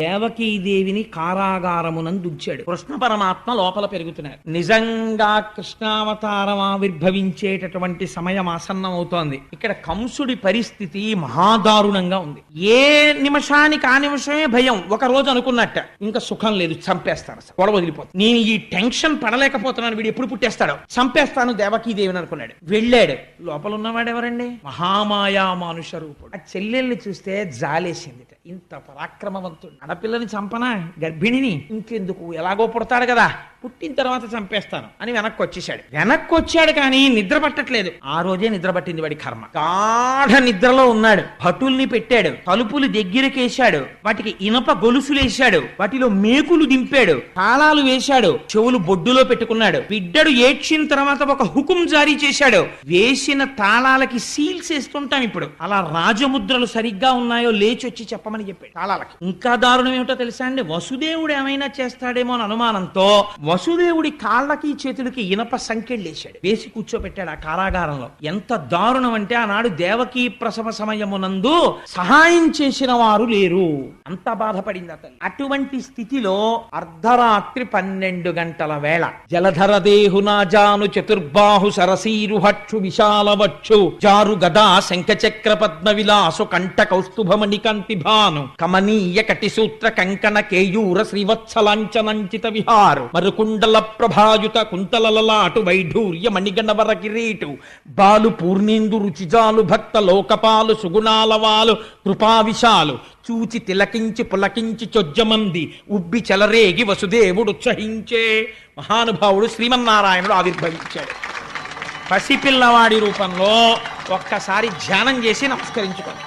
దేవకీదేవిని కారాగారమునందుంచాడు కృష్ణ పరమాత్మ లోపల పెరుగుతున్నారు. నిజంగా కృష్ణావతారం ఆవిర్భవించేటటువంటి సమయం ఆసన్నం అవుతోంది ఇక్కడ కంసుడి పరిస్థితి మహాదారుణంగా ఉంది. ఏ నిమిషానికి ఆ నిమిషమే భయం. ఒక రోజు అనుకున్నట్ట. ఇంకా సుఖం లేదు. చంపేస్తాను గొడవ వదిలిపోతుంది. నేను ఈ టెన్షన్ పడలేకపోతున్నాను వీడు ఎప్పుడు పుట్టేస్తాడో. చంపేస్తాను దేవకీదేవిని అనుకున్నాడు. వెళ్ళాడు. లోపల ఉన్నవాడు ఎవరండి? మహామాయా మానుష రూపుడు. ఆ చెల్లెల్ని చూస్తే జాలేసింది ఇంత పరాక్రమవంతుడు. ఆడపిల్లని చంపనా గర్భిణిని? ఇంకెందుకు? ఎలాగో పుడతాడు కదా. పుట్టిన తర్వాత చంపేస్తాను అని వెనక్కి వచ్చేసాడు. వెనక్కి వచ్చాడు కానీ నిద్ర పట్టట్లేదు. ఆ రోజే నిద్ర పట్టింది వాడి కర్మ. గాఢ నిద్రలో ఉన్నాడు. భటుల్ని పెట్టాడు. తలుపులు దగ్గరకేశాడు. వాటికి ఇనప గొలుసులు వేశాడు వాటిలో మేకులు దింపాడు. తాళాలు వేశాడు. చెవులు బొడ్డులో పెట్టుకున్నాడు. బిడ్డడు ఏడ్చిన తర్వాత ఒక హుకుం జారీ చేశాడు. వేసిన తాళాలకి సీల్స్ వేస్తుంటాం ఇప్పుడు. అలా రాజముద్రలు సరిగ్గా ఉన్నాయో లేచి వచ్చి చెప్పమని చెప్పాడు. తాళాలకి. ఇంకా దారుణం ఏమిటో తెలుసా అండి? వసుదేవుడు ఏమైనా చేస్తాడేమో అని అనుమానంతో వసుదేవుడి కాళ్ళకి చేతులకి ఇనప సంకెళ్ళేశాడు. వేసి కూర్చోబెట్టాడు ఆ కారాగారంలో. ఎంత దారుణం అంటే ఆనాడు దేవకీ ప్రసవ సమయమునందు సహాయం చేసిన వారు లేరు. అంత బాధపడింది అతను. అటువంటి స్థితిలో అర్ధరాత్రి పన్నెండు గంటల వేళ జలధర దేహునా జాను చతుర్బాహు సరసీరు హక్షు విశాలవచ్చు జారు గదా శంఖచక్ర పద్మ విలాసు కంఠ కౌస్తుభమణి కాంతి భాను కమనీయ కటి సూత్ర కంకణ కేయూర శ్రీవత్సలాంచనంచిత విహారు కుండల ప్రభాయుత కుంతలలలాటు వైఢూర్య మణిగణవర కిరీటు బాలు పూర్ణేందు రుచిజాలు భక్త లోకపాలు సుగుణాలవాలు కృపావిశాలు చూచి తిలకించి పులకించి చొజ్జమంది ఉబ్బి చెలరేగి వసుదేవుడు ఉత్సహించే మహానుభావుడు శ్రీమన్నారాయణుడు ఆవిర్భవించాడు. పసిపిల్లవాడి రూపంలో ఒక్కసారి ధ్యానం చేసి నమస్కరించుకోండి.